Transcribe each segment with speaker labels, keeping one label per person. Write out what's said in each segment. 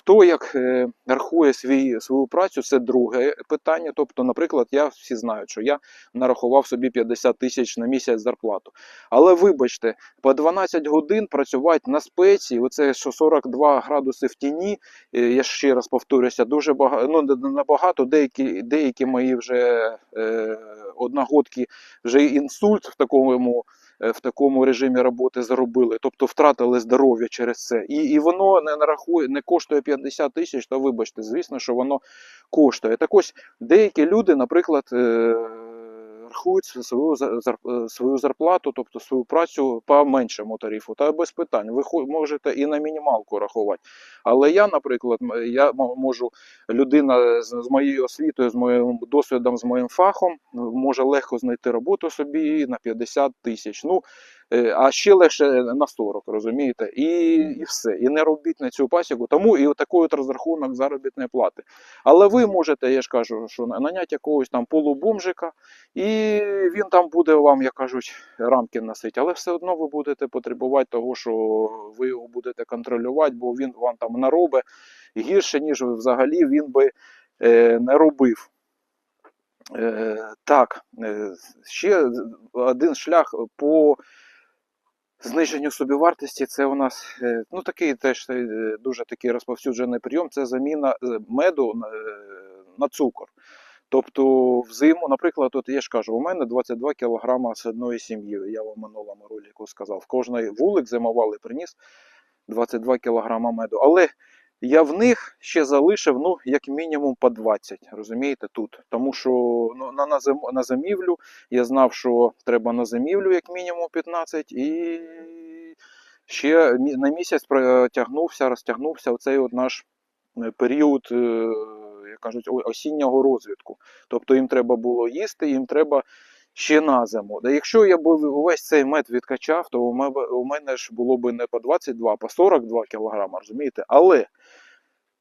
Speaker 1: хто як е, рахує свій, свою працю, це друге питання. Тобто, наприклад, я всі знають, що я нарахував собі 50 тисяч на місяць зарплату. Але вибачте, по 12 годин працювати на спеці, оце що 42 градуси в тіні, е, я ще раз повторюся, дуже багато, ну набагато, деякі, деякі мої вже е, одногодки вже інсульт в такому в такому режимі роботи заробили, тобто втратили здоров'я через це. І, і воно не нарахує, не коштує 50 тисяч, то вибачте, звісно, що воно коштує. Так ось деякі люди, наприклад, рахують свою, е, свою зарплату, тобто свою працю по меншому тарифу, та без питань. Ви можете і на мінімалку рахувати. Але я, наприклад, я можу, людина з, моєю освітою, з моїм досвідом, з моїм фахом, може легко знайти роботу собі на 50 тисяч. Ну, а ще легше на 40, розумієте? І, і все. І не робіть на цю пасіку. Тому і такий от розрахунок заробітної плати. Але ви можете, я ж кажу, що наняти якогось там полубомжика, і він там буде вам, як кажуть, рамки носити. Але все одно ви будете потребувати того, що ви його будете контролювати, бо він вам там наробить гірше, ніж взагалі він би е, не робив. Е, так, е, ще один шлях по зниженню собівартості це у нас е, ну, такий теж е, дуже такий розповсюджений прийом це заміна е, меду на, цукор. Тобто взиму, наприклад, от я ж кажу, у мене 22 кг з одної сім'ї. Я вам минулому ролику сказав. Кожний вулик зимували приніс 22 кг меду. Але я в них ще залишив ну, як мінімум по 20, розумієте, тут. Тому що ну, на, на, зим- на зимівлю я знав, що треба на зимівлю як мінімум 15, і ще на місяць протягнувся, розтягнувся оцей от наш е, період, е, як кажуть, осіннього розвитку. Тобто їм треба було їсти, їм треба ще на зиму. Якщо я б увесь цей мед відкачав, то у мене, ж було б не по 22, а по 42 кг, розумієте? Але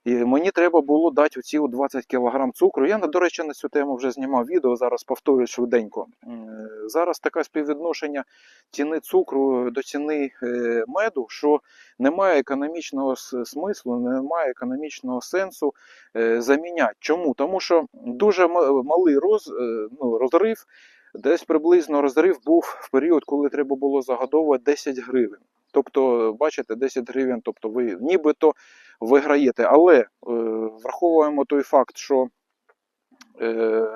Speaker 1: і мені треба було дати оці 20 кг цукру. Я, до речі, на цю тему вже знімав відео, зараз повторюю швиденько. Е, Зараз таке співвідношення ціни цукру до ціни е, меду, що немає економічного смислу, немає економічного сенсу е, заміняти. Чому? Тому що дуже малий роз, е, ну, розрив, десь приблизно розрив був в період, коли треба було загодовувати 10 гривень. Тобто, бачите, 10 гривень, тобто ви нібито виграєте. Але е, враховуємо той факт, що е,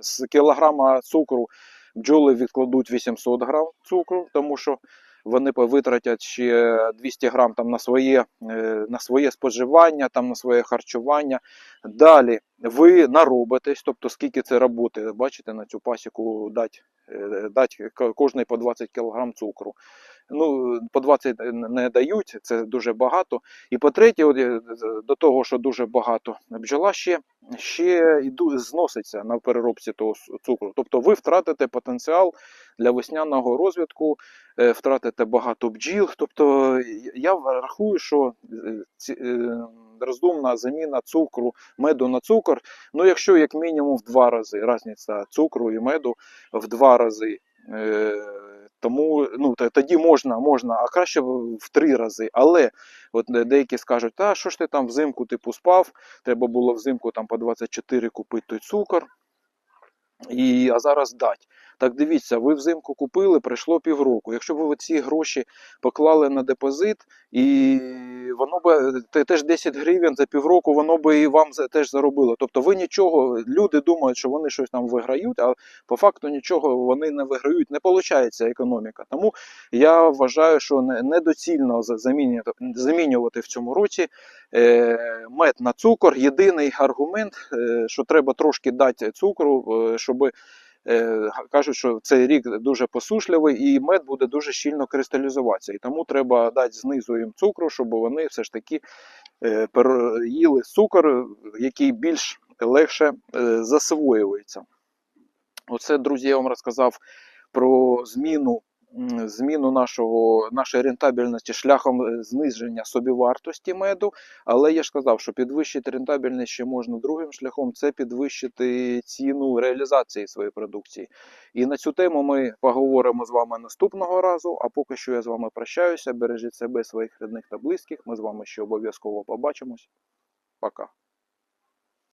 Speaker 1: з кілограма цукру бджоли відкладуть 800 грам цукру, тому що вони витратять ще 200 грам там на своє, е, на своє споживання, там на своє харчування. Далі ви наробитесь, тобто скільки це роботи, бачите, на цю пасіку дать, е, дать к- кожний по 20 кг цукру. Ну, по 20 не дають, це дуже багато. І по-третє, е, до того, що дуже багато, бджола ще, ще зноситься на переробці того цукру. Тобто ви втратите потенціал для весняного розвитку, е, втратите багато бджіл. Тобто я рахую, що ці, розумна заміна цукру, меду на цукор, ну якщо як мінімум в два рази різниця цукру і меду в два рази. Е, тому ну, тоді можна, можна, а краще в три рази. Але от деякі скажуть, та що ж ти там взимку типу спав, треба було взимку там по 24 купити той цукор, і, а зараз дать. Так дивіться, ви взимку купили, пройшло півроку. Якщо б ви ці гроші поклали на депозит, і воно те- теж 10 гривень за півроку, воно би і вам теж заробило. Тобто ви нічого, люди думають, що вони щось там виграють, а по факту нічого вони не виграють, не виходить економіка. Тому я вважаю, що недоцільно замінювати, в цьому році е, мед на цукор. Єдиний аргумент, е, що треба трошки дати цукру, е, щоб кажуть, що цей рік дуже посушливий і мед буде дуже щільно кристалізуватися. І тому треба дати знизу їм цукру, щоб вони все ж таки їли цукор, який більш легше е, засвоюється. Оце, друзі, я вам розказав про зміну. Зміну нашого, нашої рентабельності шляхом е, зниження собівартості меду, але я ж сказав, що підвищити рентабельність ще можна другим шляхом це підвищити ціну реалізації своєї продукції. І на цю тему ми поговоримо з вами наступного разу. А поки що я з вами прощаюся. Бережіть себе, своїх рідних та близьких. Ми з вами ще обов'язково побачимось. Пока.